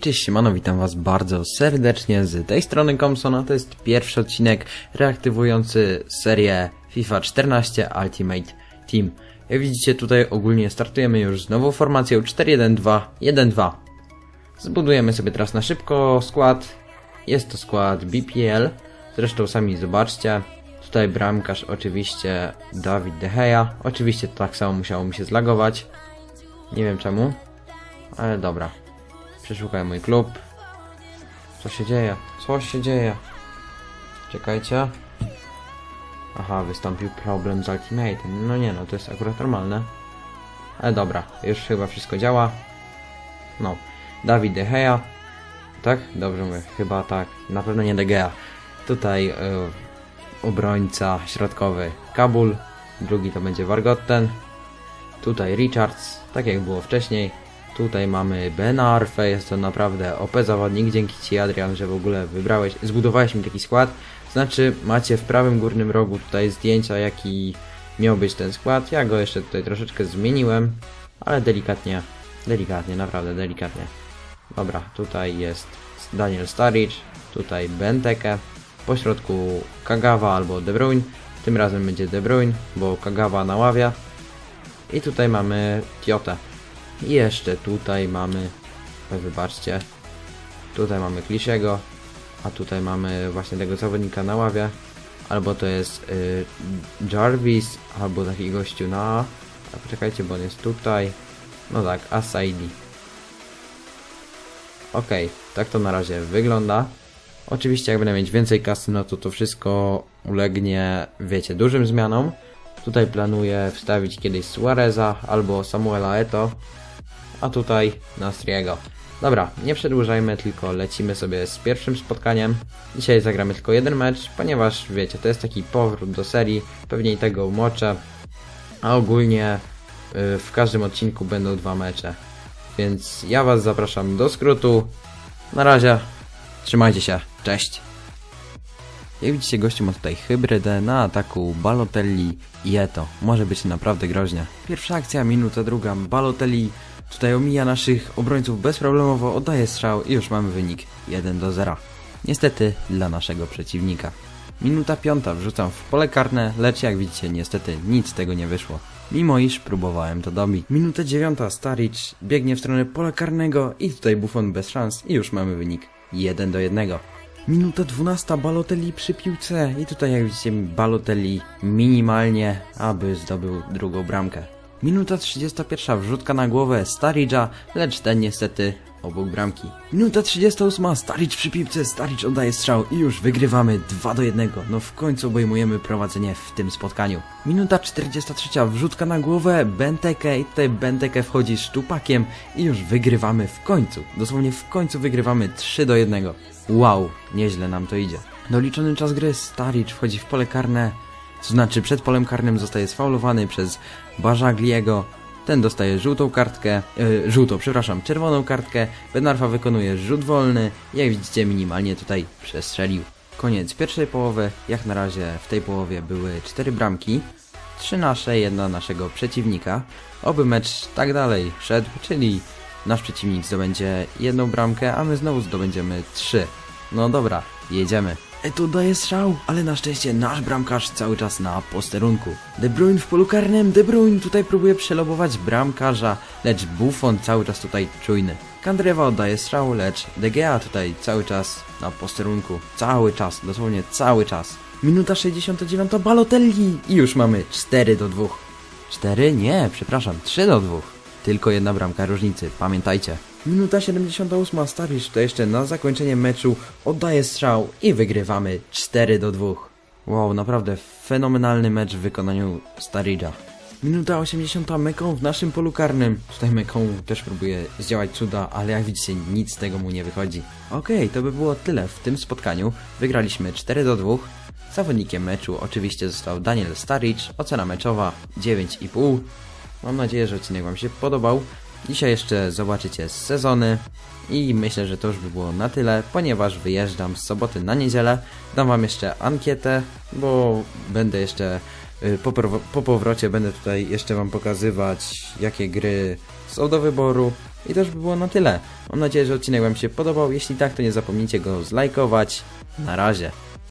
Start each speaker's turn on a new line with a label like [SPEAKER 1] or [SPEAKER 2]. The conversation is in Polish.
[SPEAKER 1] cześć, siemano, witam was bardzo serdecznie z tej strony Komsona. To jest pierwszy odcinek reaktywujący serię FIFA 14 Ultimate Team. Jak widzicie tutaj ogólnie startujemy już z nową formacją 4-1-2-1-2. Zbudujemy sobie teraz na szybko skład. Jest to skład BPL, zresztą sami zobaczcie. Tutaj bramkarz oczywiście Dawid De Gea. Oczywiście to tak samo musiało mi się zlagować. Nie wiem czemu, ale dobra. Przeszukaj mój klub. Co się dzieje? Co się dzieje? Czekajcie. Aha, wystąpił problem z Ultimate. No nie no, to jest akurat normalne. Ale dobra, już chyba wszystko działa. No, Dawid De Gea. Tak? Dobrze mówię, chyba tak. Na pewno nie De Gea. Tutaj y, obrońca środkowy Kabul. Drugi to będzie Wargotten. Tutaj Richards, tak jak było wcześniej. Tutaj mamy Ben Arfe, jest to naprawdę OP zawodnik. Dzięki Ci Adrian, że w ogóle wybrałeś, zbudowałeś mi taki skład. Znaczy macie w prawym górnym rogu tutaj zdjęcia jaki miał być ten skład. Ja go jeszcze tutaj troszeczkę zmieniłem, ale delikatnie, delikatnie, naprawdę delikatnie. Dobra, tutaj jest Daniel Sturridge, tutaj Benteke, po środku Kagawa albo De Bruyne. Tym razem będzie De Bruyne, bo Kagawa naławia. I tutaj mamy Tiotę. I jeszcze tutaj mamy, wybaczcie, tutaj mamy Klisiego, a tutaj mamy właśnie tego zawodnika na ławie, albo to jest y, Jarvis, albo taki gościu na, a poczekajcie, bo on jest tutaj, no tak, Asaidi. Okej, tak to na razie wygląda. Oczywiście jak będę mieć więcej kasy, no to to wszystko ulegnie, wiecie, dużym zmianom. Tutaj planuję wstawić kiedyś Suareza albo Samuela Eto, a tutaj Nastriego. Dobra, nie przedłużajmy, tylko lecimy sobie z pierwszym spotkaniem. Dzisiaj zagramy tylko jeden mecz, ponieważ wiecie, to jest taki powrót do serii, pewnie i tego umoczę, a ogólnie yy, w każdym odcinku będą dwa mecze. Więc ja Was zapraszam do skrótu. Na razie, trzymajcie się, cześć! Jak widzicie, gościu ma tutaj hybrydę na ataku Balotelli i Eto. Może być naprawdę groźnie. Pierwsza akcja, minuta druga, Balotelli tutaj omija naszych obrońców bezproblemowo, oddaje strzał i już mamy wynik 1 do 0. Niestety dla naszego przeciwnika. Minuta piąta, wrzucam w pole karne, lecz jak widzicie, niestety nic z tego nie wyszło. Mimo iż próbowałem to dobić. Minuta dziewiąta, Staric biegnie w stronę pola karnego i tutaj Buffon bez szans i już mamy wynik 1 do 1. Minuta 12 Balotelli przy piłce i tutaj jak widzicie Balotelli minimalnie, aby zdobył drugą bramkę. Minuta 31 wrzutka na głowę Staricza, lecz ten niestety obok bramki. Minuta 38 Staric przy piłce, Staric oddaje strzał i już wygrywamy 2 do 1. No w końcu obejmujemy prowadzenie w tym spotkaniu. Minuta 43 wrzutka na głowę Benteke i tutaj Benteke wchodzi szczupakiem i już wygrywamy w końcu. Dosłownie w końcu wygrywamy 3 do 1. Wow, nieźle nam to idzie. Doliczony czas gry, Staric wchodzi w pole karne, to znaczy przed polem karnym zostaje sfaulowany przez Bażagliego. Ten dostaje żółtą kartkę, yy, żółtą, przepraszam, czerwoną kartkę. Benarfa wykonuje rzut wolny. Jak widzicie, minimalnie tutaj przestrzelił. Koniec pierwszej połowy. Jak na razie w tej połowie były cztery bramki. Trzy nasze, jedna naszego przeciwnika. Oby mecz tak dalej szedł, czyli nasz przeciwnik zdobędzie jedną bramkę, a my znowu zdobędziemy trzy. No dobra, jedziemy. Eto daje strzał, ale na szczęście nasz bramkarz cały czas na posterunku. De Bruyne w polu karnym, De Bruyne tutaj próbuje przelobować bramkarza, lecz Buffon cały czas tutaj czujny. Kandrewa oddaje strzał, lecz De Gea tutaj cały czas na posterunku. Cały czas, dosłownie cały czas. Minuta 69 Balotelli i już mamy 4 do 2. 4? Nie, przepraszam, 3 do 2. Tylko jedna bramka różnicy, pamiętajcie. Minuta 78, Starisz to jeszcze na zakończenie meczu oddaje strzał i wygrywamy 4 do 2. Wow, naprawdę fenomenalny mecz w wykonaniu Staridża. Minuta 80, Meką w naszym polu karnym. Tutaj Meką też próbuje zdziałać cuda, ale jak widzicie nic z tego mu nie wychodzi. Okej, okay, to by było tyle w tym spotkaniu. Wygraliśmy 4 do 2. Zawodnikiem meczu oczywiście został Daniel Staricz, ocena meczowa 9,5. Mam nadzieję, że odcinek Wam się podobał. Dzisiaj jeszcze zobaczycie sezony i myślę, że to już by było na tyle, ponieważ wyjeżdżam z soboty na niedzielę. Dam Wam jeszcze ankietę, bo będę jeszcze po, po powrocie będę tutaj jeszcze Wam pokazywać, jakie gry są do wyboru I to już by było na tyle. Mam nadzieję, że odcinek Wam się podobał. Jeśli tak, to nie zapomnijcie go zlajkować. Na razie.